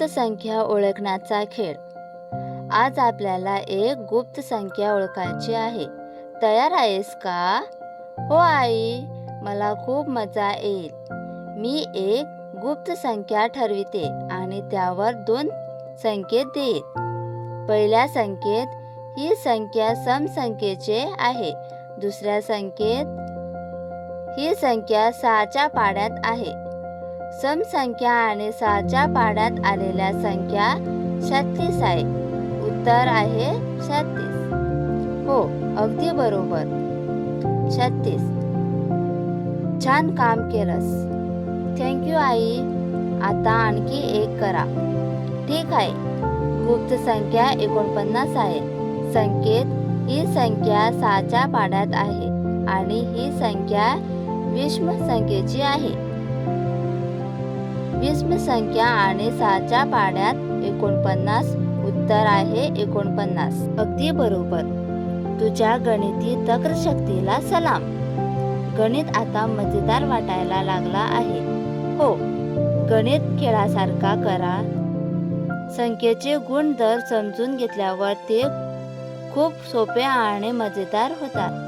गुप्त संख्या ओळखण्याचा खेळ. आज आपल्याला एक गुप्त संख्या ओळखायची आहे. तयार आहेस का? हो आई. मला खूप मजा येईल. मी एक गुप्त संख्या ठरविते आणि त्यावर दोन संकेत देईल पहिल्या संकेत ही संख्या समसंख्येचे आहे. दुसऱ्या संकेत ही संख्या सहाच्या पाड्यात आहे. समसंख्या आणि सहाच्या पाड्यात आलेल्या संख्या छत्तीस आहे. उत्तर आहे छत्तीस. हो अगदी बरोबर. छत्तीस. छान काम केलंस. थँक्यू आई. आता आणखी एक करा. ठीक आहे. गुप्त संख्या एकोणपन्नास आहे. संकेत ही संख्या सहाच्या पाड्यात आहे आणि ही संख्या विषम संख्येची आहे. विस्म संख्या आणि सहाच्या पाण्यात एकोणपन्नास उत्तर आहे एकोणपन्नास. अगदी बरोबर. तुझ्या गणिती तक्रशक्तीला सलाम. गणित आता मजेदार वाटायला लागला आहे. हो गणित खेळासारखा करा. संख्येचे गुण दर समजून घेतल्यावर ते खूप सोपे आणि मजेदार होतात.